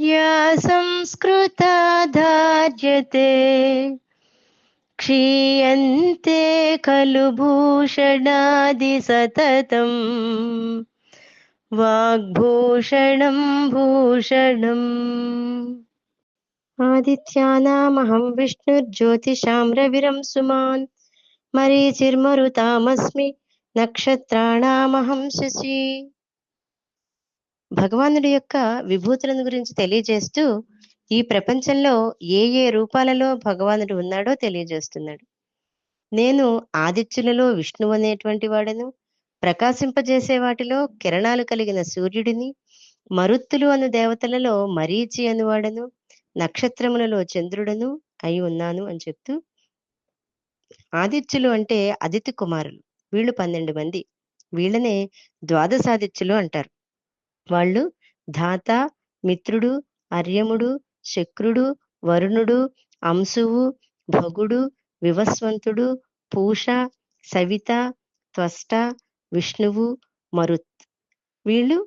या संस्कृता धार्यते क्षीयन्ते खलु भूषणादि भूषणादिसततम् वाग्भूषणं भूषणम् आदित्यानामहं विष्णुर्ज्योतिषां रविरं सुमान् मरीचिर्मरुतामस्मि नक्षत्राणामहं शशि భగవానుడి యొక్క విభూతులను గురించి తెలియజేస్తూ ఈ ప్రపంచంలో ఏ ఏ రూపాలలో భగవానుడు ఉన్నాడో తెలియజేస్తున్నాడు. నేను ఆదిత్యులలో విష్ణువు అనేటువంటి వాడను ప్రకాశింపజేసే వాటిలో కిరణాలు కలిగిన సూర్యుడిని మరుత్తులు అను దేవతలలో మరీచి అనువాడను నక్షత్రములలో చంద్రుడను అయి ఉన్నాను అని చెప్తూ ఆదిత్యులు అంటే అదితి కుమారులు. వీళ్ళు పన్నెండు మంది. వీళ్ళనే ద్వాదశాదిత్యులు అంటారు. వాళ్ళు ధాత మిత్రుడు అర్యముడు శక్రుడు వరుణుడు అంశువు భగుడు వివస్వంతుడు పూష సవిత త్వష్ట విష్ణువు మరుత్. వీళ్ళు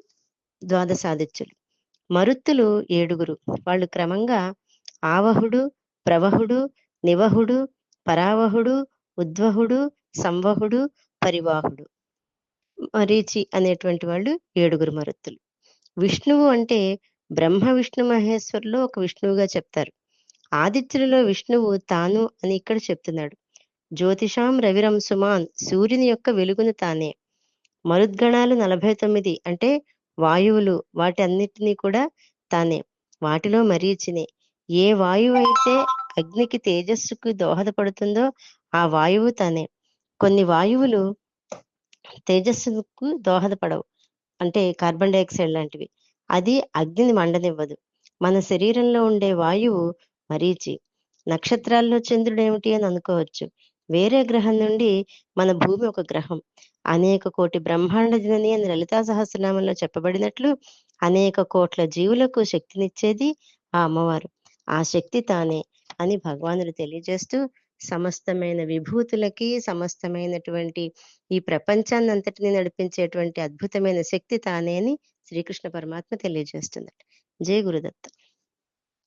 ద్వాదశాదిత్యులు. మరుత్తులు ఏడుగురు. వాళ్ళు క్రమంగా ఆవహుడు ప్రవహుడు నివహుడు పరావహుడు ఉద్వహుడు సంవహుడు పరివాహుడు. మరీచి అనేటువంటి వాళ్ళు ఏడుగురు మరుత్తులు. విష్ణువు అంటే బ్రహ్మ విష్ణు మహేశ్వరులో ఒక విష్ణువుగా చెప్తారు. ఆదిత్యులలో విష్ణువు తాను అని ఇక్కడ చెప్తున్నాడు. జ్యోతిషాం రవిరం సుమాన్ సూర్యుని యొక్క వెలుగును తానే. మరుద్గణాలు నలభై తొమ్మిది అంటే వాయువులు వాటి అన్నిటినీ కూడా తానే. వాటిలో మరీచినే ఏ వాయువు అయితే అగ్నికి తేజస్సుకు దోహదపడుతుందో ఆ వాయువు తానే. కొన్ని వాయువులు తేజస్సుకు దోహదపడవు. అంటే కార్బన్ డైఆక్సైడ్ లాంటివి. అది అగ్నిని మండనివ్వదు. మన శరీరంలో ఉండే వాయువు మరీచి నక్షత్రాల్లో చంద్రుడు ఏమిటి అని అనుకోవచ్చు. వేరే గ్రహం నుండి మన భూమి ఒక గ్రహం. అనేక కోటి బ్రహ్మాండ జనని అని లలితా సహస్రనామంలో చెప్పబడినట్లు అనేక కోట్ల జీవులకు శక్తినిచ్చేది ఆ అమ్మవారు. ఆ శక్తి తానే అని భగవానుడు తెలియజేస్తూ సమస్తమైన విభూతులకి సమస్తమైనటువంటి ఈ ప్రపంచాన్ని అంతటిని నడిపించేటువంటి అద్భుతమైన శక్తి తానే అని శ్రీకృష్ణ పరమాత్మ తెలియజేస్తుందట. జయ గురుదత్త.